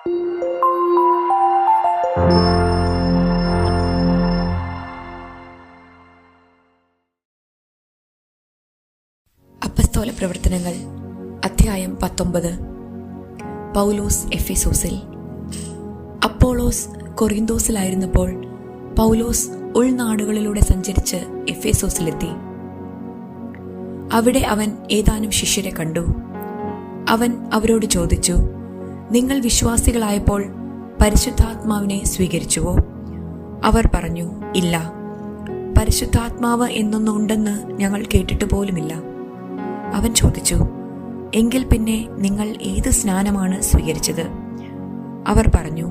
അപ്പസ്തോല പ്രവർത്തനങ്ങൾ അധ്യായം പത്തൊമ്പത്. പൗലോസ് എഫിസോസിൽ. അപ്പോളോസ് കൊറിന്തോസിലായിരുന്നപ്പോൾ പൗലോസ് ഉൾനാടുകളിലൂടെ സഞ്ചരിച്ച് എഫേസോസിലെത്തി. അവിടെ അവൻ ഏതാനും ശിഷ്യരെ കണ്ടു. അവൻ അവരോട് ചോദിച്ചു നിങ്ങൾ വിശ്വാസികളായപ്പോൾ പരിശുദ്ധാത്മാവിനെ സ്വീകരിച്ചുവോ? അവർ പറഞ്ഞു ഇല്ല. പരിശുദ്ധാത്മാവ് എന്നൊന്നുണ്ടെന്ന് ഞങ്ങൾ കേട്ടിട്ട് പോലുമില്ല. അവൻ ചോദിച്ചു എങ്കിൽ പിന്നെ നിങ്ങൾ ഏത് സ്നാനമാണ് സ്വീകരിച്ചത്? അവർ പറഞ്ഞു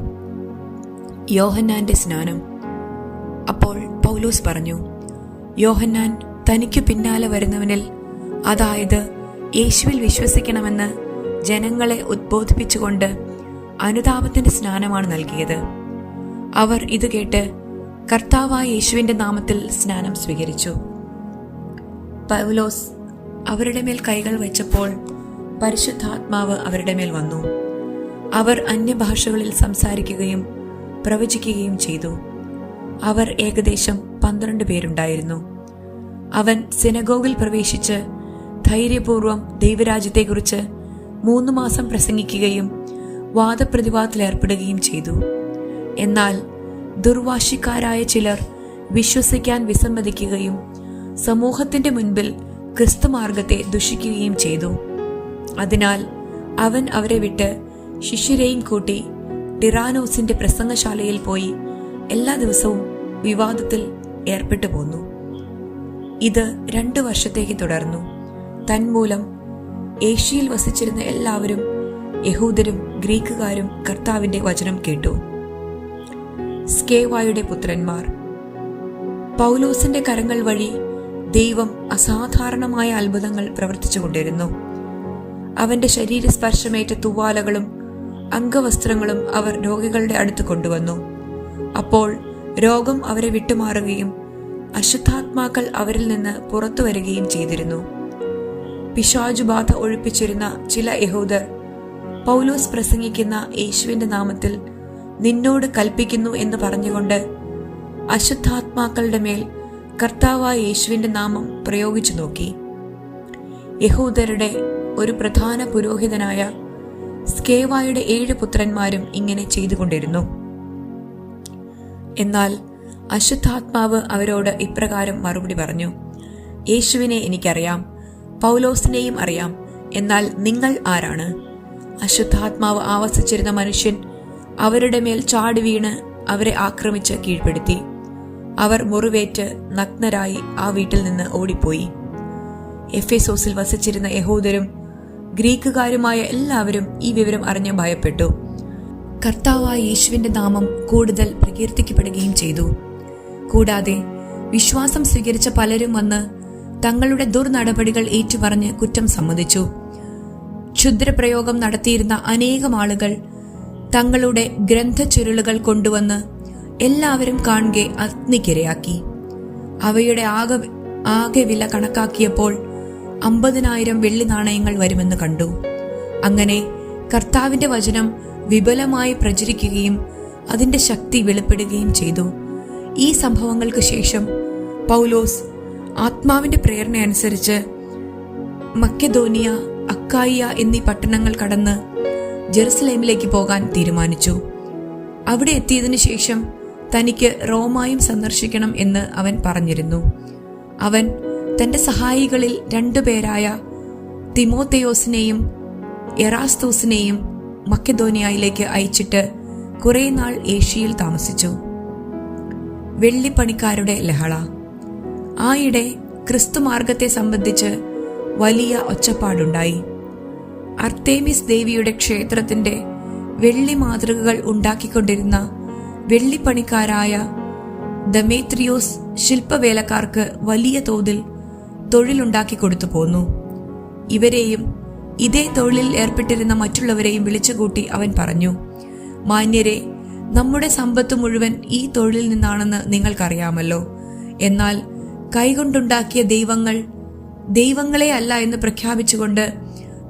യോഹന്നാന്റെ സ്നാനം. അപ്പോൾ പൗലോസ് പറഞ്ഞു യോഹന്നാൻ തനിക്ക് പിന്നാലെ വരുന്നവനിൽ അതായത് യേശുവിൽ വിശ്വസിക്കണമെന്ന് ജനങ്ങളെ ഉദ്ബോധിപ്പിച്ചുകൊണ്ട് അനുതാപത്തിന്റെ സ്നാനമാണ് നൽകിയത്. അവർ ഇത് കേട്ട് കർത്താവായ യേശുവിന്റെ നാമത്തിൽ സ്നാനം സ്വീകരിച്ചു. പൗലോസ് അവരുടെ മേൽ കൈകൾ വെച്ചപ്പോൾ പരിശുദ്ധാത്മാവ് അവരുടെ മേൽ വന്നു. അവർ അന്യഭാഷകളിൽ സംസാരിക്കുകയും പ്രവചിക്കുകയും ചെയ്തു. അവർ ഏകദേശം പന്ത്രണ്ട് പേരുണ്ടായിരുന്നു. അവൻ സിനഗോഗിൽ പ്രവേശിച്ച് ധൈര്യപൂർവം ദൈവരാജ്യത്തെക്കുറിച്ച് മൂന്ന് മാസം പ്രസംഗിക്കുകയും വാദപ്രതിവാദത്തിലേർപ്പെടുകയും ചെയ്തു. എന്നാൽ ദുർവാശിക്കാരായ ചിലർ വിശ്വസിക്കാൻ വിസമ്മതിക്കുകയും സമൂഹത്തിന്റെ മുൻപിൽ ക്രിസ്തുമാർഗത്തെ ദുഷിക്കുകയും ചെയ്തു. അതിനാൽ അവൻ അവരെ വിട്ട് ശിഷ്യരെയും കൂട്ടി ടിറാനോസിന്റെ പ്രസംഗശാലയിൽ പോയി എല്ലാ ദിവസവും വിവാദത്തിൽ ഏർപ്പെട്ടു പോന്നു. ഇത് രണ്ടു വർഷത്തേക്ക് തുടർന്നു. തന്മൂലം ഏഷ്യയിൽ വസിച്ചിരുന്ന എല്ലാവരും യഹൂദരും ഗ്രീക്കുകാരും കർത്താവിന്റെ വചനം കേട്ടു. സ്കേവായുടെ പുത്രന്മാർ പൗലോസിന്റെ കരങ്ങൾ വഴി ദൈവം അസാധാരണമായ അത്ഭുതങ്ങൾ പ്രവർത്തിച്ചുകൊണ്ടിരുന്നു അവന്റെ ശരീരസ്പർശമേറ്റ തുവാലകളും അംഗവസ്ത്രങ്ങളും അവർ രോഗികളുടെ അടുത്ത് കൊണ്ടുവന്നു. അപ്പോൾ രോഗം അവരെ വിട്ടുമാറുകയും അശുദ്ധാത്മാക്കൾ അവരിൽ നിന്ന് പുറത്തു വരികയും ചെയ്തിരുന്നു. പിശാജുബാധ ഒഴിപ്പിച്ചിരുന്ന ചില യഹൂദർ പൗലോസ് പ്രസംഗിക്കുന്ന യേശുവിന്റെ നാമത്തിൽ നിന്നോട് കൽപ്പിക്കുന്നു എന്ന് പറഞ്ഞുകൊണ്ട് അശുദ്ധാത്മാക്കളുടെ മേൽ കർത്താവായ യേശുവിന്റെ നാമം പ്രയോഗിച്ചു നോക്കി. യഹൂദരുടെ ഒരു പ്രധാന പുരോഹിതനായ സ്കേവായുടെ ഏഴ് പുത്രന്മാരും ഇങ്ങനെ ചെയ്തുകൊണ്ടിരുന്നു. എന്നാൽ അശുദ്ധാത്മാവ് അവരോട് ഇപ്രകാരം മറുപടി പറഞ്ഞു യേശുവിനെ എനിക്കറിയാം പൗലോസിനെയും അറിയാം. എന്നാൽ നിങ്ങൾ ആരാണ്? അശുദ്ധാത്മാവ് ആവസിച്ചിരുന്ന മനുഷ്യൻ അവരുടെ മേൽ ചാടി വീണ് അവരെ ആക്രമിച്ച് കീഴ്പ്പെടുത്തി. അവർ മുറിവേറ്റ് നഗ്നരായി ആ വീട്ടിൽ നിന്ന് ഓടിപ്പോയി. എഫേസോസിൽ വസിച്ചിരുന്ന യഹൂദരും ഗ്രീക്കുകാരുമായ എല്ലാവരും ഈ വിവരം അറിഞ്ഞ് ഭയപ്പെട്ടു. കർത്താവായ യേശുവിന്റെ നാമം കൂടുതൽ പ്രകീർത്തിക്കപ്പെടുകയും ചെയ്തു. കൂടാതെ വിശ്വാസം സ്വീകരിച്ച പലരും വന്ന് തങ്ങളുടെ ദുർനടപടികൾ ഏറ്റുപറഞ്ഞ് കുറ്റം സമ്മതിച്ചു. ക്ഷുദ്രപ്രയോഗം നടത്തിയിരുന്ന അനേകം ആളുകൾ തങ്ങളുടെ ഗ്രന്ഥചുരുളുകൾ കൊണ്ടുവന്ന് എല്ലാവരും കാണുകെ അഗ്നിക്കിരയാക്കി. അവയുടെ ആകെ ആകെ വില കണക്കാക്കിയപ്പോൾ അമ്പതിനായിരം വെള്ളി നാണയങ്ങൾ വരുമെന്ന് കണ്ടു. അങ്ങനെ കർത്താവിന്റെ വചനം വിപുലമായി പ്രചരിക്കുകയും അതിന്റെ ശക്തി വെളിപ്പെടുകയും ചെയ്തു. ഈ സംഭവങ്ങൾക്ക് ശേഷം പൗലോസ് ആത്മാവിന്റെ പ്രേരണയനുസരിച്ച് മക്കെദോനിയ അക്കായിയ എന്നീ പട്ടണങ്ങൾ കടന്ന് ജെറുസലേമിലേക്ക് പോകാൻ തീരുമാനിച്ചു. അവിടെ എത്തിയതിനു ശേഷം തനിക്ക് റോമായും സന്ദർശിക്കണം എന്ന് അവൻ പറഞ്ഞിരുന്നു. അവൻ തന്റെ സഹായികളിൽ രണ്ടുപേരായ തിമോത്തയോസിനെയും എറാസ്തോസിനെയും മക്കധോനിയയിലേക്ക് അയച്ചിട്ട് കുറെ നാൾ ഏഷ്യയിൽ താമസിച്ചു. വെള്ളിപ്പണിക്കാരുടെ ലഹള. ആയിടെ ക്രിസ്തുമാർഗത്തെ സംബന്ധിച്ച് വലിയ ഒച്ചപ്പാടുണ്ടായി. അർത്തേമിസ് ദേവിയുടെ ക്ഷേത്രത്തിന്റെ വെള്ളി മാതൃകകൾ ഉണ്ടാക്കിക്കൊണ്ടിരുന്ന വെള്ളിപ്പണിക്കാരായ ദമേത്രിയോസ് ശില്പവേലക്കാർക്ക് വലിയ തോതിൽ തൊഴിലുണ്ടാക്കി കൊടുത്തു പോന്നു. ഇവരെയും ഇതേ തൊഴിലിൽ ഏർപ്പെട്ടിരുന്ന മറ്റുള്ളവരെയും വിളിച്ചുകൂട്ടി അവൻ പറഞ്ഞു മാന്യരെ നമ്മുടെ സമ്പത്ത് മുഴുവൻ ഈ തൊഴിലിൽ നിന്നാണെന്ന് നിങ്ങൾക്കറിയാമല്ലോ. എന്നാൽ കൈകൊണ്ടുണ്ടാക്കിയ ദൈവങ്ങൾ ദൈവങ്ങളെ അല്ല എന്ന് പ്രഖ്യാപിച്ചുകൊണ്ട്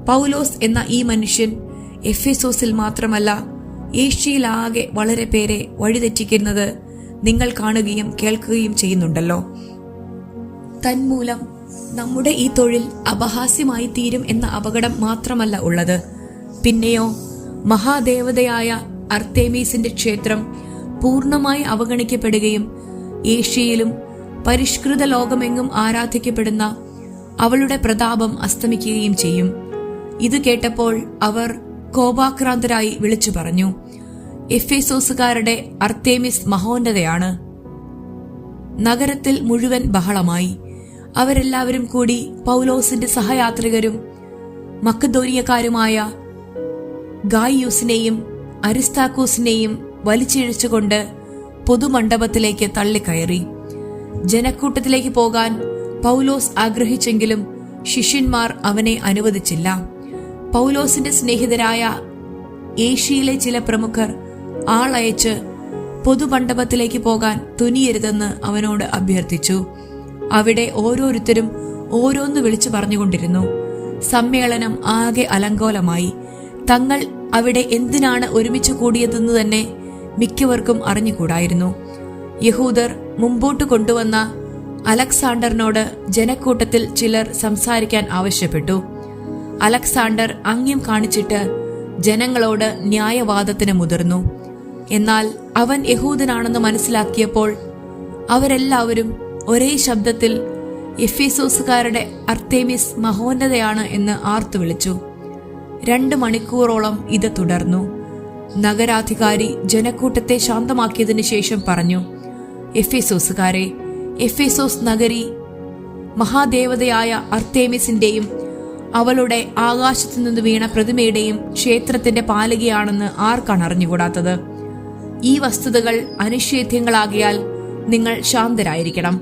പൗലോസ് എന്ന ഈ മനുഷ്യൻ എഫിസോസിൽ മാത്രമല്ല ഏഷ്യയിലാകെ വളരെ പേരെ വഴിതെറ്റിക്കുന്നത് നിങ്ങൾ കാണുകയും കേൾക്കുകയും ചെയ്യുന്നുണ്ടല്ലോ. തന്മൂലം നമ്മുടെ ഈ തൊഴിൽ അപഹാസ്യമായി തീരും എന്ന അപകടം മാത്രമല്ല ഉള്ളത്. പിന്നെയോ മഹാദേവതയായ അർത്തേമീസിന്റെ ക്ഷേത്രം പൂർണമായി അവഗണിക്കപ്പെടുകയും ഏഷ്യയിലും പരിഷ്കൃത ലോകമെങ്ങും ആരാധിക്കപ്പെടുന്ന അവളുടെ പ്രതാപം അസ്തമിക്കുകയും ചെയ്യും. ഇത് കേട്ടപ്പോൾ അവർ കോപാക്രാന്തരായി വിളിച്ചു പറഞ്ഞു എഫേസോസുകാരുടെ അർത്തേമിസ് മഹോന്നതയാണ്. നഗരത്തിൽ മുഴുവൻ ബഹളമായി. അവരെല്ലാവരും കൂടി പൗലോസിന്റെ സഹയാത്രികരും മക്കദോനിയക്കാരുമായ ഗായിയൂസിനെയും അരിസ്താക്കൂസിനെയും വലിച്ചിഴച്ചുകൊണ്ട് പൊതുമണ്ഡപത്തിലേക്ക് തള്ളിക്കയറി. ജനക്കൂട്ടത്തിലേക്ക് പോകാൻ പൗലോസ് ആഗ്രഹിച്ചെങ്കിലും ശിഷ്യന്മാർ അവനെ അനുവദിച്ചില്ല. പൗലോസിന്റെ സ്നേഹിതരായ ഏഷ്യയിലെ ചില പ്രമുഖർ ആളയച്ച് പൊതുമണ്ഡപത്തിലേക്ക് പോകാൻ തുനിയരുതെന്ന് അവനോട് അഭ്യർത്ഥിച്ചു. അവിടെ ഓരോരുത്തരും ഓരോന്ന് വിളിച്ചു പറഞ്ഞുകൊണ്ടിരുന്നു. സമ്മേളനം ആകെ അലങ്കോലമായി. തങ്ങൾ അവിടെ എന്തിനാണ് ഒരുമിച്ച് കൂടിയതെന്ന് തന്നെ മിക്കവർക്കും അറിഞ്ഞുകൂടായിരുന്നു. യഹൂദർ മുമ്പോട്ട് കൊണ്ടുവന്ന അലക്സാണ്ടറിനോട് ജനക്കൂട്ടത്തിൽ ചിലർ സംസാരിക്കാൻ ആവശ്യപ്പെട്ടു. അലക്സാണ്ടർ അങ്ങ്യം കാണിച്ചിട്ട് ജനങ്ങളോട് ന്യായവാദത്തിന് മുതിർന്നു. എന്നാൽ അവൻ യഹൂദനാണെന്ന് മനസ്സിലാക്കിയപ്പോൾ അവരെല്ലാവരും ഒരേ ശബ്ദത്തിൽ എഫീസോസുകാരുടെ അർത്തേമിസ് മഹോന്നതയാണ് എന്ന് ആർത്തു വിളിച്ചു. രണ്ട് മണിക്കൂറോളം ഇത് തുടർന്നു. നഗരാധികാരി ജനക്കൂട്ടത്തെ ശാന്തമാക്കിയതിനു ശേഷം പറഞ്ഞു എഫേസോസുകാരെ എഫേസോസ് നഗരി മഹാദേവതയായ അർത്തേമിസിന്റെയും അവളുടെ ആകാശത്തു നിന്ന് വീണ പ്രതിമയുടെയും ക്ഷേത്രത്തിന്റെ പാലികയാണെന്ന് ആർക്കാണ് അറിഞ്ഞുകൂടാത്തത്? ഈ വസ്തുതകൾ അനിഷേധ്യങ്ങളാകിയാൽ നിങ്ങൾ ശാന്തരായിരിക്കണം.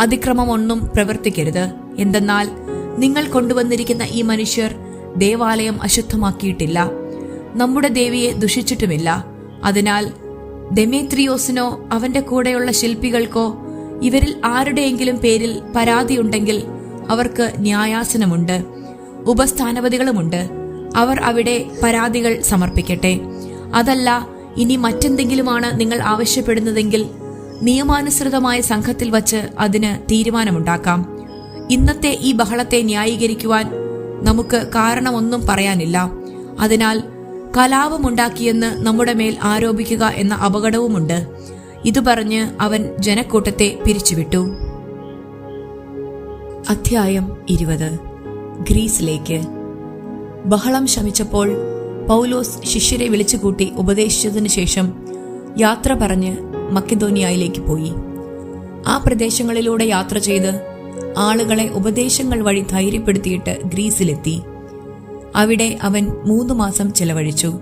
അതിക്രമമൊന്നും പ്രവർത്തിക്കരുത്. എന്തെന്നാൽ നിങ്ങൾ കൊണ്ടുവന്നിരിക്കുന്ന ഈ മനുഷ്യർ ദേവാലയം അശുദ്ധമാക്കിയിട്ടില്ല. നമ്മുടെ ദേവിയെ ദുഷിച്ചിട്ടുമില്ല. അതിനാൽ ഡെമേത്രിയോസിനോ അവന്റെ കൂടെയുള്ള ശില്പികൾക്കോ ഇവരിൽ ആരുടെയെങ്കിലും പേരിൽ പരാതിയുണ്ടെങ്കിൽ അവർക്ക് ന്യായാസനമുണ്ട് ഉപസ്ഥാനപതികളുമുണ്ട്. അവർ അവിടെ പരാതികൾ സമർപ്പിക്കട്ടെ. അതല്ല ഇനി മറ്റെന്തെങ്കിലുമാണ് നിങ്ങൾ ആവശ്യപ്പെടുന്നതെങ്കിൽ നിയമാനുസൃതമായ സംഘത്തിൽ വച്ച് അതിന് തീരുമാനമുണ്ടാക്കാം. ഇന്നത്തെ ഈ ബഹളത്തെ ന്യായീകരിക്കുവാൻ നമുക്ക് കാരണമൊന്നും പറയാനില്ല. അതിനാൽ കലാപമുണ്ടാക്കിയെന്ന് നമ്മുടെ മേൽ ആരോപിക്കുക എന്ന അപകടവുമുണ്ട്. ഇത് പറഞ്ഞ് അവൻ ജനക്കൂട്ടത്തെ പിരിച്ചുവിട്ടു. അധ്യായം ഇരുപത്. ഗ്രീസിലേക്ക്. ബഹളം ശമിച്ചപ്പോൾ പൗലോസ് ശിഷ്യരെ വിളിച്ചുകൂട്ടി ഉപദേശിച്ചതിനു ശേഷം യാത്ര പറഞ്ഞ് മക്കിദോനിയയിലേക്ക് പോയി. ആ പ്രദേശങ്ങളിലൂടെ യാത്ര ചെയ്ത് ആളുകളെ ഉപദേശങ്ങൾ വഴി ധൈര്യപ്പെടുത്തിയിട്ട് ഗ്രീസിലെത്തി. അവിടെ അവൻ മൂന്ന് മാസം ചെലവഴിച്ചു.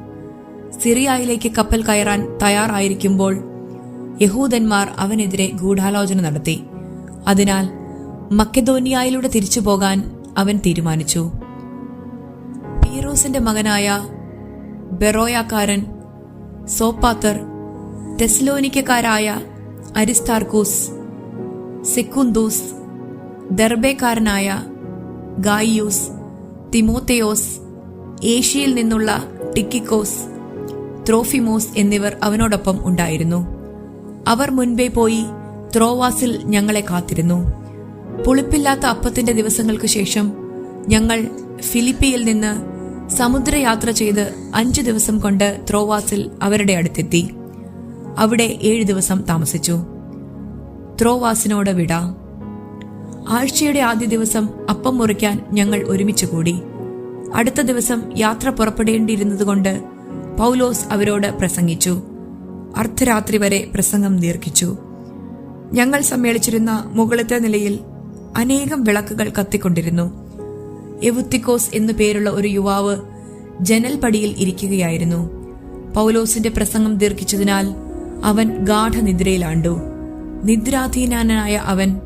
സിറിയയിലേക്ക് കപ്പൽ കയറാൻ തയ്യാറായിരിക്കുമ്പോൾ യഹൂദന്മാർ അവനെതിരെ ഗൂഢാലോചന നടത്തി. അതിനാൽ മക്കദോനിയയിലൂടെ തിരിച്ചു പോകാൻ അവൻ തീരുമാനിച്ചു. പീറോസിന്റെ മകനായ ബെറോയാക്കാരൻ സോപ്പാത്തർ ടെസ്ലോനിക്കക്കാരായ അരിസ്താർക്കൂസ് സെക്കുന്തൂസ് ദർബേക്കാരനായ ഗായിയൂസ് തിമോത്തയോസ് ഏഷ്യയിൽ നിന്നുള്ള ടിക്കിക്കോസ് ത്രോഫിമോസ് എന്നിവർ അവനോടൊപ്പം ഉണ്ടായിരുന്നു. അവർ മുൻപേ പോയി ത്രോവാസിൽ ഞങ്ങളെ കാത്തിരുന്നു. പുളിപ്പില്ലാത്ത അപ്പത്തിന്റെ ദിവസങ്ങൾക്ക് ശേഷം ഞങ്ങൾ ഫിലിപ്പിയിൽ നിന്ന് സമുദ്രയാത്ര ചെയ്ത് അഞ്ചു ദിവസം കൊണ്ട് ത്രോവാസിൽ അവരുടെ അടുത്തെത്തി. അവിടെ ഏഴ് ദിവസം താമസിച്ചു. ത്രോവാസിനോട് വിട. ആഴ്ചയുടെ ആദ്യ ദിവസം അപ്പം മുറിക്കാൻ ഞങ്ങൾ ഒരുമിച്ച് കൂടി. അടുത്ത ദിവസം യാത്ര പുറപ്പെടേണ്ടിയിരുന്നതുകൊണ്ട് പൗലോസ് അവരോട് പ്രസംഗിച്ചു. അർദ്ധരാത്രി വരെ പ്രസംഗം ദീർഘിച്ചു. ഞങ്ങൾ സമ്മേളിച്ചിരുന്ന മുകളിലത്തെ നിലയിൽ അനേകം വിളക്കുകൾ കത്തിക്കൊണ്ടിരുന്നു. എവുത്തിക്കോസ് എന്നു പേരുള്ള ഒരു യുവാവ് ജനൽപടിയിൽ ഇരിക്കുകയായിരുന്നു. പൗലോസിന്റെ പ്രസംഗം ദീർഘിച്ചതിനാൽ അവൻ ഗാഠനിദ്രയിലാണ്ടു. നിദ്രാധീനാനായ അവൻ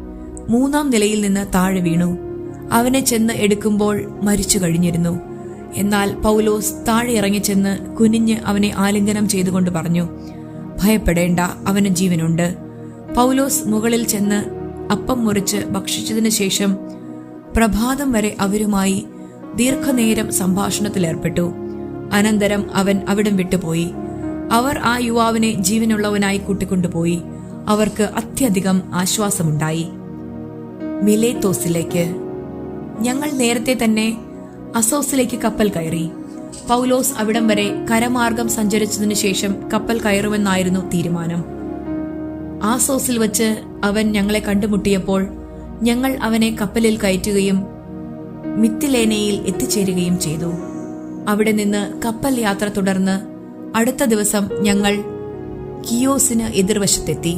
മൂന്നാം നിലയിൽ നിന്ന് താഴെ വീണു. അവനെ ചെന്ന് എടുക്കുമ്പോൾ മരിച്ചു കഴിഞ്ഞിരുന്നു. എന്നാൽ പൗലോസ് താഴെ ഇറങ്ങി ചെന്ന് കുനിഞ്ഞ് അവനെ ആലിംഗനം ചെയ്തുകൊണ്ട് പറഞ്ഞു ഭയപ്പെടേണ്ട അവന് ജീവനുണ്ട്. പൗലോസ് മുകളിൽ ചെന്ന് അപ്പം മുറിച്ച് ഭക്ഷിച്ചതിനു ശേഷം പ്രഭാതം വരെ അവരുമായി ദീർഘനേരം സംഭാഷണത്തിലേർപ്പെട്ടു. അനന്തരം അവൻ അവിടം വിട്ടുപോയി. അവർ ആ യുവാവിനെ ജീവനുള്ളവനായി കൂട്ടിക്കൊണ്ടുപോയി. അവർക്ക് അത്യധികം ആശ്വാസമുണ്ടായി. മിലേത്തോസിലേക്ക് ഞങ്ങൾ നേരത്തെ തന്നെ അസോസിലേക്ക് കപ്പൽ കയറി. പൗലോസ് അവിടം വരെ കരമാർഗം സഞ്ചരിച്ചതിനു ശേഷം കപ്പൽ കയറുമെന്നായിരുന്നു തീരുമാനം. ആസോസിൽ വച്ച് അവൻ ഞങ്ങളെ കണ്ടുമുട്ടിയപ്പോൾ ഞങ്ങൾ അവനെ കപ്പലിൽ കയറ്റുകയും മിത്തിലേനയിൽ എത്തിച്ചേരുകയും ചെയ്തു. അവിടെ നിന്ന് കപ്പൽ യാത്ര തുടർന്ന് അടുത്ത ദിവസം ഞങ്ങൾ കിയോസിന് എതിർവശത്തെത്തി.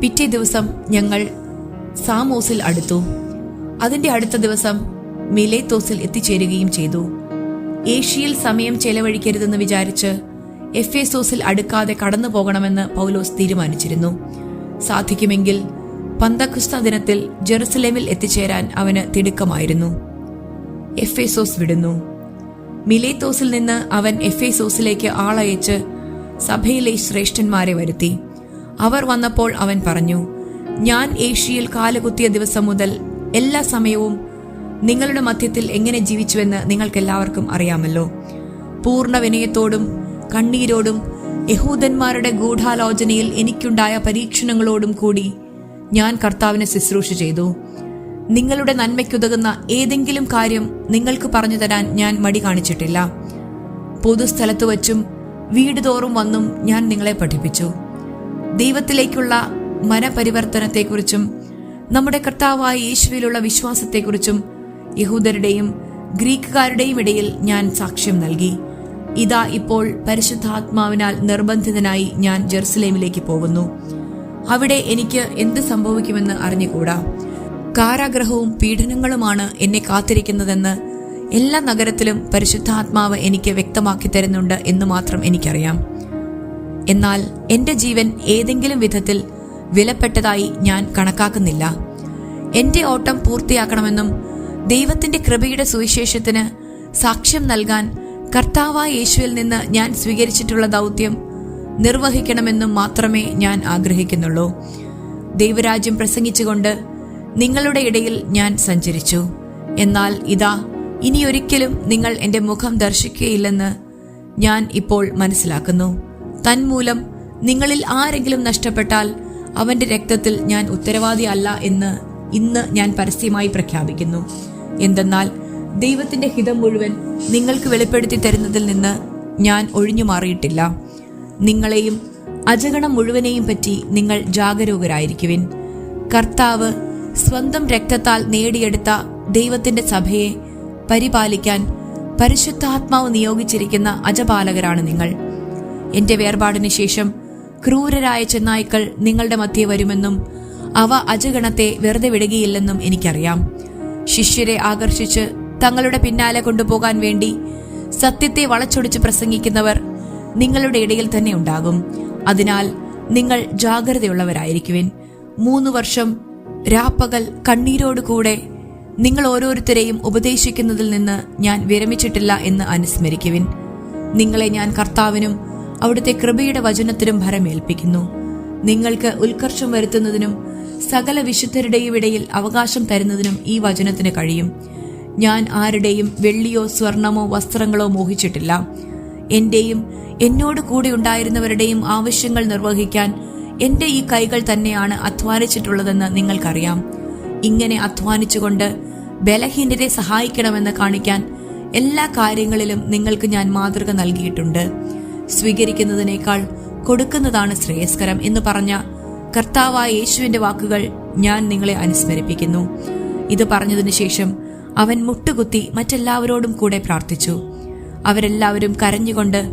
പിറ്റേ ദിവസം ഞങ്ങൾ സാമോസിൽ അടുത്തു. അതിന്റെ അടുത്ത ദിവസം മിലേത്തോസിൽ എത്തിച്ചേരുകയും ചെയ്തു. ഏഷ്യയിൽ സമയം ചെലവഴിക്കരുതെന്ന് വിചാരിച്ച് എഫ് എസോസിൽ അടുക്കാതെ കടന്നു പോകണമെന്ന് പൗലോസ് തീരുമാനിച്ചിരുന്നു. സാധിക്കുമെങ്കിൽ പന്തക്രിസ്ത ദിനത്തിൽ ജെറുസലേമിൽ എത്തിച്ചേരാൻ അവന് തിടുക്കമായിരുന്നു. എഫ് എസോസ് വിടുന്നു. മിലേത്തോസിൽ നിന്ന് അവൻ എഫ് എസോസിലേക്ക് ആളയച്ച് സഭയിലെ ശ്രേഷ്ഠന്മാരെ വരുത്തി. അവർ വന്നപ്പോൾ അവൻ പറഞ്ഞു ഞാൻ ഏഷ്യയിൽ കാലുകുത്തിയ ദിവസം മുതൽ എല്ലാ സമയവും നിങ്ങളുടെ മധ്യത്തിൽ എങ്ങനെ ജീവിച്ചുവെന്ന് നിങ്ങൾക്കെല്ലാവർക്കും അറിയാമല്ലോ. പൂർണ വിനയത്തോടും കണ്ണീരോടും യഹൂദന്മാരുടെ ഗൂഢാലോചനയിൽ എനിക്കുണ്ടായ പരീക്ഷണങ്ങളോടും കൂടി ഞാൻ കർത്താവിനെ ശുശ്രൂഷ ചെയ്തു. നിങ്ങളുടെ നന്മയ്ക്കുതകുന്ന ഏതെങ്കിലും കാര്യം നിങ്ങൾക്ക് പറഞ്ഞു തരാൻ ഞാൻ മടി കാണിച്ചിട്ടില്ല. പൊതുസ്ഥലത്ത് വച്ചും വീട് തോറും വന്നും ഞാൻ നിങ്ങളെ പഠിപ്പിച്ചു. ദൈവത്തിലേക്കുള്ള മനപരിവർത്തനത്തെക്കുറിച്ചും നമ്മുടെ കർത്താവായ യേശുവിലുള്ള വിശ്വാസത്തെക്കുറിച്ചും യഹൂദരുടെയും ഗ്രീക്കുകാരുടെയും ഇടയിൽ ഞാൻ സാക്ഷ്യം നൽകി. ഇതാ ഇപ്പോൾ പരിശുദ്ധാത്മാവിനാൽ നിർബന്ധിതനായി ഞാൻ ജെറുസലേമിലേക്ക് പോകുന്നു. അവിടെ എനിക്ക് എന്ത് സംഭവിക്കുമെന്ന് അറിഞ്ഞുകൂടാ. കാരാഗ്രഹവും പീഡനങ്ങളുമാണ് എന്നെ കാത്തിരിക്കുന്നതെന്ന് എല്ലാ നഗരത്തിലും പരിശുദ്ധാത്മാവ് എനിക്ക് വ്യക്തമാക്കി തരുന്നുണ്ട് എന്ന് മാത്രം എനിക്കറിയാം. എന്നാൽ എന്റെ ജീവൻ ഏതെങ്കിലും വിധത്തിൽ വിലപ്പെട്ടതായി ഞാൻ കണക്കാക്കുന്നില്ല. എന്റെ ഓട്ടം പൂർത്തിയാക്കണമെന്നും ദൈവത്തിന്റെ കൃപയുടെ സുവിശേഷത്തിന് സാക്ഷ്യം നൽകാൻ കർത്താവായ യേശുവിൽ നിന്ന് ഞാൻ സ്വീകരിച്ചിട്ടുള്ള ദൗത്യം നിർവഹിക്കണമെന്നും മാത്രമേ ഞാൻ ആഗ്രഹിക്കുന്നുള്ളൂ. ദൈവരാജ്യം പ്രസംഗിച്ചുകൊണ്ട് നിങ്ങളുടെ ഇടയിൽ ഞാൻ സഞ്ചരിച്ചു. എന്നാൽ ഇതാ ഇനിയൊരിക്കലും നിങ്ങൾ എന്റെ മുഖം ദർശിക്കുകയില്ലെന്ന് ഞാൻ ഇപ്പോൾ മനസ്സിലാക്കുന്നു. തന്മൂലം നിങ്ങളിൽ ആരെങ്കിലും നഷ്ടപ്പെട്ടാൽ അവന്റെ രക്തത്തിൽ ഞാൻ ഉത്തരവാദിയല്ല എന്ന് ഇന്ന് ഞാൻ പരസ്യമായി പ്രഖ്യാപിക്കുന്നു. എന്തെന്നാൽ ദൈവത്തിന്റെ ഹിതം മുഴുവൻ നിങ്ങൾക്ക് വെളിപ്പെടുത്തി തരുന്നതിൽ നിന്ന് ഞാൻ ഒഴിഞ്ഞു മാറിയിട്ടില്ല. നിങ്ങളെയും അജഗണം മുഴുവനെയും പറ്റി നിങ്ങൾ ജാഗരൂകരായിരിക്കുവിൻ. കർത്താവ് സ്വന്തം രക്തത്താൽ നേടിയെടുത്ത ദൈവത്തിന്റെ സഭയെ പരിപാലിക്കാൻ പരിശുദ്ധാത്മാവ് നിയോഗിച്ചിരിക്കുന്ന അജപാലകരാണ് നിങ്ങൾ. എന്റെ വേർപാടിന് ശേഷം ക്രൂരരായ ചെന്നായ്ക്കൾ നിങ്ങളുടെ മധ്യേ വരുമെന്നും അവ അജഗണത്തെ വെറുതെ വിടുകയില്ലെന്നും എനിക്കറിയാം. ശിഷ്യരെ ആകർഷിച്ച് തങ്ങളുടെ പിന്നാലെ കൊണ്ടുപോകാൻ വേണ്ടി സത്യത്തെ വളച്ചൊടിച്ച് പ്രസംഗിക്കുന്നവർ നിങ്ങളുടെ ഇടയിൽ തന്നെ ഉണ്ടാകും. അതിനാൽ നിങ്ങൾ ജാഗ്രതയുള്ളവരായിരിക്കുവിൻ. മൂന്ന് വർഷം രാപ്പകൽ കണ്ണീരോടുകൂടെ നിങ്ങൾ ഓരോരുത്തരെയും ഉപദേശിക്കുന്നതിൽ നിന്ന് ഞാൻ വിരമിച്ചിട്ടില്ല എന്ന് അനുസ്മരിക്കുവിൻ. നിങ്ങളെ ഞാൻ കർത്താവിനും അവിടുത്തെ കൃപയുടെ വചനത്തിനും ഭരമേൽപ്പിക്കുന്നു. നിങ്ങൾക്ക് ഉത്കർഷം വരുത്തുന്നതിനും സകല വിശുദ്ധരുടെയും ഇടയിൽ അവകാശം തരുന്നതിനും ഈ വചനത്തിന് കഴിയും. ഞാൻ ആരുടെയും വെള്ളിയോ സ്വർണമോ വസ്ത്രങ്ങളോ മോഹിച്ചിട്ടില്ല. എന്റെയും എന്നോട് കൂടെ ഉണ്ടായിരുന്നവരുടെയും ആവശ്യങ്ങൾ നിർവഹിക്കാൻ എന്റെ ഈ കൈകൾ തന്നെയാണ് അധ്വാനിച്ചിട്ടുള്ളതെന്ന് നിങ്ങൾക്കറിയാം. ഇങ്ങനെ അധ്വാനിച്ചുകൊണ്ട് ബലഹീനരെ സഹായിക്കണമെന്ന് കാണിക്കാൻ എല്ലാ കാര്യങ്ങളിലും നിങ്ങൾക്ക് ഞാൻ മാതൃക നൽകിയിട്ടുണ്ട്. സ്വീകരിക്കുന്നതിനേക്കാൾ കൊടുക്കുന്നതാണ് ശ്രേയസ്കരം എന്ന് പറഞ്ഞ കർത്താവായ യേശുവിന്റെ വാക്കുകൾ ഞാൻ നിങ്ങളെ അനുസ്മരിപ്പിക്കുന്നു. ഇത് പറഞ്ഞതിനു ശേഷം അവൻ മുട്ടുകുത്തി മറ്റെല്ലാവരോടും കൂടെ പ്രാർത്ഥിച്ചു. അവരെല്ലാവരും കരഞ്ഞുകൊണ്ട്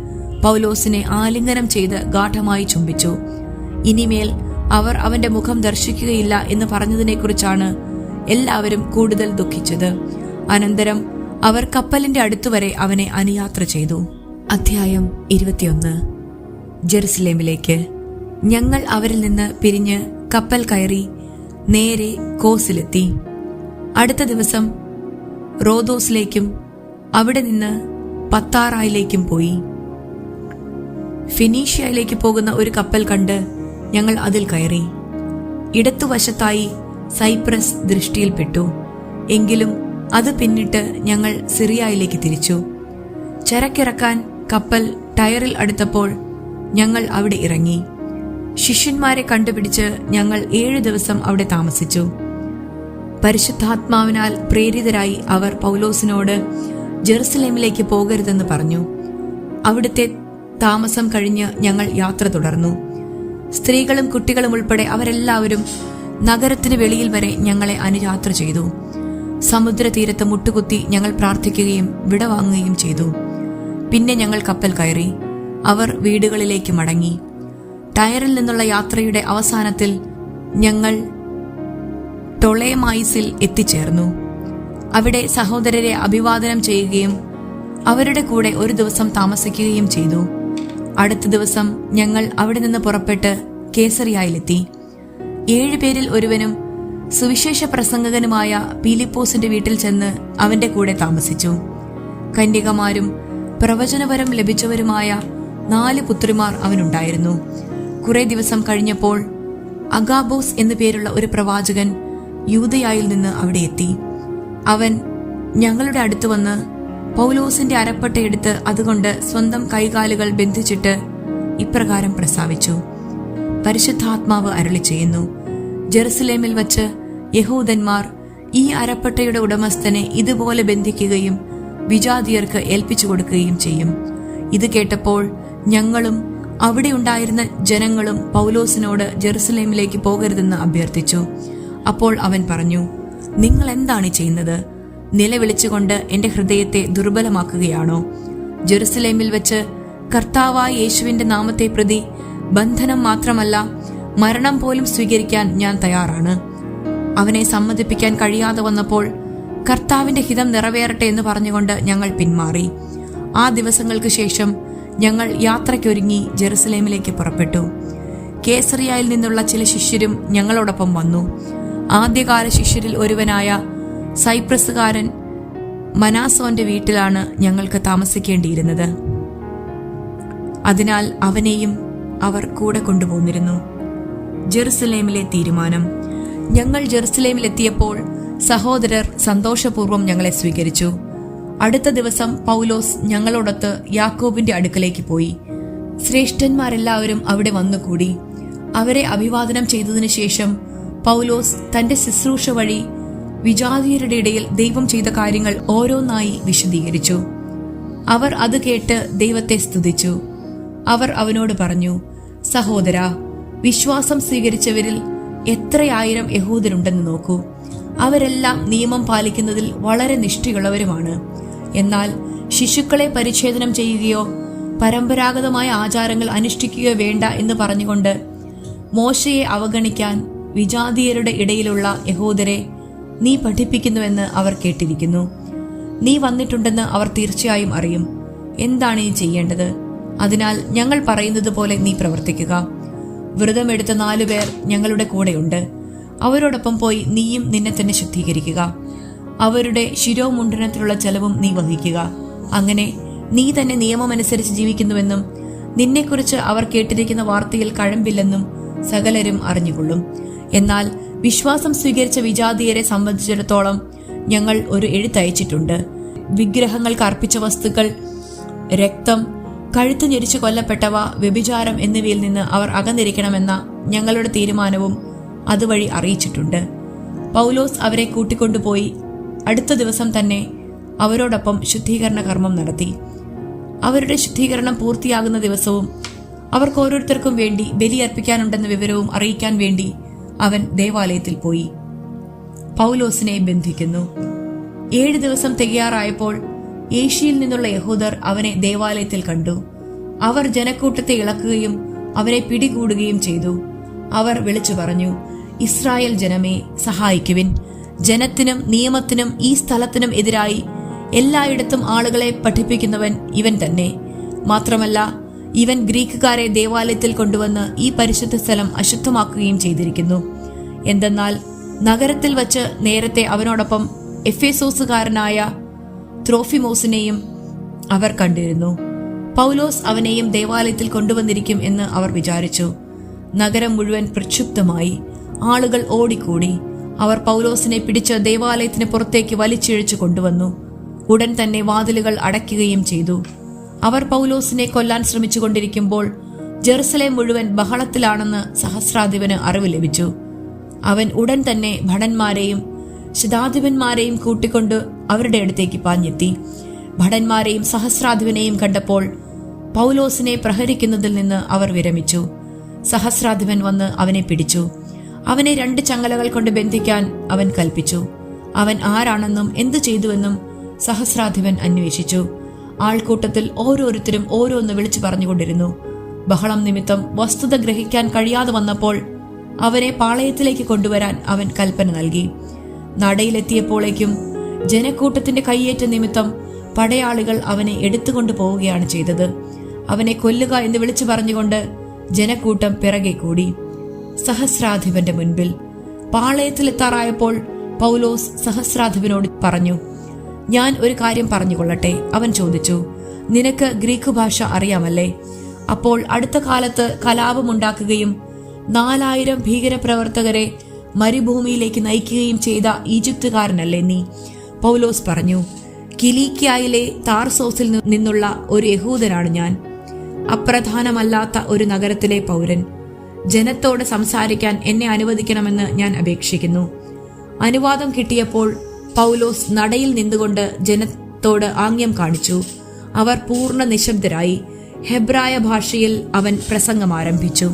പൗലോസിനെ ആലിംഗനം ചെയ്ത് ഗാഠമായി ചുംബിച്ചു. ഇനിമേൽ അവർ അവന്റെ മുഖം ദർശിക്കുകയില്ല എന്ന് പറഞ്ഞതിനെക്കുറിച്ചാണ് എല്ലാവരും കൂടുതൽ ദുഃഖിച്ചത്. അനന്തരം അവർ കപ്പലിന്റെ അടുത്തുവരെ അവനെ അനുയാത്ര ചെയ്തു. അധ്യായം ഇരുപത്തിയൊന്ന്. ജെറുസലേമിലേക്ക് ഞങ്ങൾ അവരിൽ നിന്ന് പിരിഞ്ഞ് കപ്പൽ കയറി നേരെ കോസിലെത്തി. അടുത്ത ദിവസം റോദോസിലേക്കും അവിടെ നിന്ന് പത്താറായിലേക്കും പോയി. ഫിനീഷ്യയിലേക്ക് പോകുന്ന ഒരു കപ്പൽ കണ്ട് ഞങ്ങൾ അതിൽ കയറി. ഇടത്തുവശത്തായി സൈപ്രസ് ദൃഷ്ടിയിൽപ്പെട്ടു. എങ്കിലും അത് പിന്നിട്ട് ഞങ്ങൾ സിറിയയിലേക്ക് തിരിച്ചു. ചരക്കിറക്കാൻ കപ്പൽ ടയറിൽ അടുത്തപ്പോൾ ഞങ്ങൾ അവിടെ ഇറങ്ങി. ശിഷ്യന്മാരെ കണ്ടുപിടിച്ച് ഞങ്ങൾ ഏഴ് ദിവസം അവിടെ താമസിച്ചു. പരിശുദ്ധാത്മാവിനാൽ പ്രേരിതരായി അവർ പൗലോസിനോട് ജെറുസലേമിലേക്ക് പോകരുതെന്ന് പറഞ്ഞു. അവിടുത്തെ താമസം കഴിഞ്ഞ് ഞങ്ങൾ യാത്ര തുടർന്നു. സ്ത്രീകളും കുട്ടികളും ഉൾപ്പെടെ അവരെല്ലാവരും നഗരത്തിന് വെളിയിൽ വരെ ഞങ്ങളെ അനുയാത്ര ചെയ്തു. സമുദ്രതീരത്ത് മുട്ടുകുത്തി ഞങ്ങൾ പ്രാർത്ഥിക്കുകയും വിടവാങ്ങുകയും ചെയ്തു. പിന്നെ ഞങ്ങൾ കപ്പൽ കയറി അവർ വീടുകളിലേക്ക് മടങ്ങി. ടയറിൽ നിന്നുള്ള യാത്രയുടെ അവസാനത്തിൽ ഞങ്ങൾ ടൊളേമായിസിൽ എത്തിച്ചേർന്നു. അവിടെ സഹോദരരെ അഭിവാദനം ചെയ്യുകയും അവരുടെ കൂടെ ഒരു ദിവസം താമസിക്കുകയും ചെയ്തു. അടുത്ത ദിവസം ഞങ്ങൾ അവിടെ നിന്ന് പുറപ്പെട്ട് കേസറിയായിലെത്തി ഏഴുപേരിൽ ഒരുവനും സുവിശേഷ പ്രസംഗകനുമായ പീലിപ്പോസിന്റെ വീട്ടിൽ ചെന്ന് അവന്റെ കൂടെ താമസിച്ചു. കന്യകമാരും പ്രവചനപരം ലഭിച്ചവരുമായ നാല് പുത്രിമാർ അവനുണ്ടായിരുന്നു. കുറെ ദിവസം കഴിഞ്ഞപ്പോൾ അഗാബോസ് എന്നു പേരുള്ള ഒരു പ്രവാചകൻ യൂതയായിൽ നിന്ന് അവിടെ എത്തി. അവൻ ഞങ്ങളുടെ അടുത്ത് വന്ന് പൗലോസിന്റെ അരപ്പട്ടയെടുത്ത് അതുകൊണ്ട് സ്വന്തം കൈകാലുകൾ ബന്ധിച്ചിട്ട് ഇപ്രകാരം പ്രസ്താവിച്ചു. പരിശുദ്ധാത്മാവ് അരളി ചെയ്യുന്നു ജെറുസലേമിൽ വച്ച് യഹൂദന്മാർ ഈ അരപ്പട്ടയുടെ ഉടമസ്ഥനെ ഇതുപോലെ ബന്ധിക്കുകയും വിജാതിയർക്ക് ഏൽപ്പിച്ചു കൊടുക്കുകയും ചെയ്യും. ഇത് കേട്ടപ്പോൾ ഞങ്ങളും അവിടെ ഉണ്ടായിരുന്ന ജനങ്ങളും പൗലോസിനോട് ജെറുസലേമിലേക്ക് പോകരുതെന്ന് അഭ്യർത്ഥിച്ചു. അപ്പോൾ അവൻ പറഞ്ഞു നിങ്ങൾ എന്താണ് ചെയ്യുന്നത്? നിലവിളിച്ചുകൊണ്ട് എന്റെ ഹൃദയത്തെ ദുർബലമാക്കുകയാണോ? ജെറുസലേമിൽ വെച്ച് കർത്താവായ യേശുവിന്റെ നാമത്തെ പ്രതി ബന്ധനം മാത്രമല്ല മരണം പോലും സ്വീകരിക്കാൻ ഞാൻ തയ്യാറാണ്. അവനെ സമ്മതിപ്പിക്കാൻ കഴിയാതെ വന്നപ്പോൾ കർത്താവിന്റെ ഹിതം നിറവേറട്ടെ എന്ന് പറഞ്ഞുകൊണ്ട് ഞങ്ങൾ പിന്മാറി. ആ ദിവസങ്ങൾക്ക് ശേഷം ഞങ്ങൾ യാത്രയ്ക്കൊരുങ്ങി ജെറുസലേമിലേക്ക് പുറപ്പെട്ടു. കേസറിയയിൽ നിന്നുള്ള ചില ശിഷ്യരും ഞങ്ങളോടൊപ്പം വന്നു. ആദ്യകാല ശിഷ്യരിൽ ഒരുവനായ സൈപ്രസുകാരൻ മനാസോന്റെ വീട്ടിലാണ് ഞങ്ങൾക്ക് താമസിക്കേണ്ടിയിരുന്നത്. അതിനാൽ അവനെയും അവർ കൂടെ കൊണ്ടുപോന്നിരുന്നു. ജെറുസലേമിലെ തീരുമാനം. ഞങ്ങൾ ജെറുസലേമിലെത്തിയപ്പോൾ സഹോദരർ സന്തോഷപൂർവം ഞങ്ങളെ സ്വീകരിച്ചു. അടുത്ത ദിവസം പൗലോസ് ഞങ്ങളോടൊത്ത് യാക്കോബിന്റെ അടുക്കലേക്ക് പോയി. ശ്രേഷ്ഠന്മാരെല്ലാവരും അവിടെ വന്നുകൂടി. അവരെ അഭിവാദനം ചെയ്തതിനു ശേഷം പൗലോസ് തന്റെ ശുശ്രൂഷ വഴി വിജാതീയരുടെ ഇടയിൽ ദൈവം ചെയ്ത കാര്യങ്ങൾ ഓരോന്നായി വിശദീകരിച്ചു. അവർ അത് കേട്ട് ദൈവത്തെ സ്തുതിച്ചു. അവർ അവനോട് പറഞ്ഞു സഹോദര വിശ്വാസം സ്വീകരിച്ചവരിൽ എത്രയായിരം യഹൂദരുണ്ടെന്ന് നോക്കൂ. അവരെല്ലാം നിയമം പാലിക്കുന്നതിൽ വളരെ നിഷ്ഠയുള്ളവരുമാണ്. എന്നാൽ ശിശുക്കളെ പരിച്ഛേദനം ചെയ്യുകയോ പരമ്പരാഗതമായ ആചാരങ്ങൾ അനുഷ്ഠിക്കുകയോ വേണ്ട എന്ന് പറഞ്ഞുകൊണ്ട് മോശയെ അവഗണിക്കാൻ വിജാതീയരുടെ ഇടയിലുള്ള യഹൂദരെ നീ പഠിപ്പിക്കുന്നുവെന്ന് അവർ കേട്ടിരിക്കുന്നു. നീ വന്നിട്ടുണ്ടെന്ന് അവർ തീർച്ചയായും അറിയും. എന്താണ് നീ ചെയ്യേണ്ടത്? അതിനാൽ ഞങ്ങൾ പറയുന്നത് പോലെ നീ പ്രവർത്തിക്കുക. വ്രതമെടുത്ത നാലുപേർ ഞങ്ങളുടെ കൂടെയുണ്ട്. അവരോടൊപ്പം പോയി നീയും നിന്നെ തന്നെ ശുദ്ധീകരിക്കുക. അവരുടെ ശിരോമുണ്ഡനത്തിലുള്ള ചെലവും നീ വഹിക്കുക. അങ്ങനെ നീ തന്നെ നിയമമനുസരിച്ച് ജീവിക്കുന്നുവെന്നും നിന്നെക്കുറിച്ച് അവർ കേട്ടിരിക്കുന്ന വാർത്തയിൽ കഴമ്പില്ലെന്നും സകലരും അറിഞ്ഞുകൊള്ളും. എന്നാൽ വിശ്വാസം സ്വീകരിച്ച വിജാതീയരെ സംബന്ധിച്ചിടത്തോളം ഞങ്ങൾ ഒരു എഴുത്തയച്ചിട്ടുണ്ട് വിഗ്രഹങ്ങൾക്ക് അർപ്പിച്ച വസ്തുക്കൾ രക്തം കഴുത്തു ഞെരിച്ചു കൊല്ലപ്പെട്ടവ വ്യഭിചാരം എന്നിവയിൽ നിന്ന് അവർ അകന്നിരിക്കണമെന്ന ഞങ്ങളുടെ തീരുമാനവും അതുവഴി അറിയിച്ചിട്ടുണ്ട്. പൗലോസ് അവരെ കൂട്ടിക്കൊണ്ടുപോയി അടുത്ത ദിവസം തന്നെ അവരോടൊപ്പം ശുദ്ധീകരണ കർമ്മം നടത്തി. അവരുടെ ശുദ്ധീകരണം പൂർത്തിയാകുന്ന ദിവസവും അവർക്ക് ഓരോരുത്തർക്കും വേണ്ടി ബലിയർപ്പിക്കാനുണ്ടെന്ന വിവരവും അറിയിക്കാൻ വേണ്ടി അവൻ ദേവാലയത്തിൽ പോയി. പൗലോസിനെ ബന്ധിക്കുന്നു. ഏഴ് ദിവസം തികയാറായപ്പോൾ ഏഷ്യയിൽ നിന്നുള്ള യഹൂദർ അവനെ ദേവാലയത്തിൽ കണ്ടു. അവർ ജനക്കൂട്ടത്തെ ഇളക്കുകയും അവരെ പിടികൂടുകയും ചെയ്തു. അവർ വിളിച്ചു പറഞ്ഞു ഇസ്രായേൽ ജനമേ സഹായിക്കുവിൻ. ജനത്തിനും നിയമത്തിനും ഈ സ്ഥലത്തിനും എതിരായി എല്ലായിടത്തും ആളുകളെ പഠിപ്പിക്കുന്നവൻ ഇവൻ തന്നെ. മാത്രമല്ല ഇവൻ ഗ്രീക്കുകാരെ ദേവാലയത്തിൽ കൊണ്ടുവന്ന് ഈ പരിശുദ്ധ സ്ഥലം അശുദ്ധമാക്കുകയും ചെയ്തിരിക്കുന്നു. എന്തെന്നാൽ നഗരത്തിൽ വച്ച് നേരത്തെ അവനോടൊപ്പം എഫേസോസുകാരനായ ത്രോഫിമോസിനെയും അവർ കണ്ടിരുന്നു. പൗലോസ് അവനെയും ദേവാലയത്തിൽ കൊണ്ടുവന്നിരിക്കും എന്ന് അവർ വിചാരിച്ചു. നഗരം മുഴുവൻ പ്രക്ഷുബ്ധമായി. ആളുകൾ ഓടിക്കൂടി. അവർ പൗലോസിനെ പിടിച്ച് ദേവാലയത്തിന് പുറത്തേക്ക് വലിച്ചിഴച്ചു കൊണ്ടുവന്നു. ഉടൻ തന്നെ വാതിലുകൾ അടയ്ക്കുകയും ചെയ്തു. അവർ പൗലോസിനെ കൊല്ലാൻ ശ്രമിച്ചുകൊണ്ടിരിക്കുമ്പോൾ ജെറുസലേം മുഴുവൻ ബഹളത്തിലാണെന്ന് സഹസ്രാധിപന് അറിവ് ലഭിച്ചു. അവൻ ഉടൻ തന്നെ ഭടന്മാരെയും ശതാധിപന്മാരെയും കൂട്ടിക്കൊണ്ട് അവരുടെ അടുത്തേക്ക് പാഞ്ഞെത്തി. ഭടന്മാരെയും സഹസ്രാധിപനെയും കണ്ടപ്പോൾ പൗലോസിനെ പ്രഹരിക്കുന്നതിൽ നിന്ന് അവർ വിരമിച്ചു. സഹസ്രാധിപൻ വന്ന് അവനെ പിടിച്ചു. അവനെ രണ്ട് ചങ്ങലകൾ കൊണ്ട് ബന്ധിക്കാൻ അവൻ കൽപ്പിച്ചു. അവൻ ആരാണെന്നും എന്തു ചെയ്തുവെന്നും സഹസ്രാധിപൻ അന്വേഷിച്ചു. ആൾക്കൂട്ടത്തിൽ ഓരോരുത്തരും ഓരോന്ന് വിളിച്ചു പറഞ്ഞുകൊണ്ടിരുന്നു. ബഹളം നിമിത്തം വസ്തുത ഗ്രഹിക്കാൻ കഴിയാതെ വന്നപ്പോൾ അവനെ പാളയത്തിലേക്ക് കൊണ്ടുവരാൻ അവൻ കൽപ്പന നൽകി. നടയിലെത്തിയപ്പോഴേക്കും ജനക്കൂട്ടത്തിന്റെ കയ്യേറ്റ നിമിത്തം പടയാളികൾ അവനെ എടുത്തുകൊണ്ടു പോവുകയാണ് ചെയ്തത്. അവനെ കൊല്ലുക എന്ന് വിളിച്ചു പറഞ്ഞുകൊണ്ട് ജനക്കൂട്ടം പിറകെ കൂടി. സഹസ്രാധിപന്റെ മുൻപിൽ പാളയത്തിലെത്താറായപ്പോൾ പൗലോസ് സഹസ്രാധിപനോട് പറഞ്ഞു ഞാൻ ഒരു കാര്യം പറഞ്ഞുകൊള്ളട്ടെ അവൻ ചോദിച്ചു നിനക്ക് ഗ്രീക്ക് ഭാഷ അറിയാമല്ലേ? അപ്പോൾ അടുത്ത കാലത്ത് കലാപമുണ്ടാക്കുകയും നാലായിരം ഭീകരപ്രവർത്തകരെ മരുഭൂമിയിലേക്ക് നയിക്കുകയും ചെയ്ത ഈജിപ്തുകാരനല്ലേ നീ? പൗലോസ് പറഞ്ഞു കിലീക്കിയായിലെ താർസോസിൽ നിന്നുള്ള ഒരു യഹൂദനാണ് ഞാൻ. അപ്രധാനമല്ലാത്ത ഒരു നഗരത്തിലെ പൗരൻ. ജനത്തോട് സംസാരിക്കാൻ എന്നെ അനുവദിക്കണമെന്ന് ഞാൻ അപേക്ഷിക്കുന്നു. അനുവാദം കിട്ടിയപ്പോൾ പൗലോസ് നടയിൽ നിന്നുകൊണ്ട് ജനത്തോട് ആംഗ്യം കാണിച്ചു. അവർ പൂർണ നിശബ്ദരായി. ഹെബ്രായ ഭാഷയിൽ അവൻ പ്രസംഗം ആരംഭിച്ചു.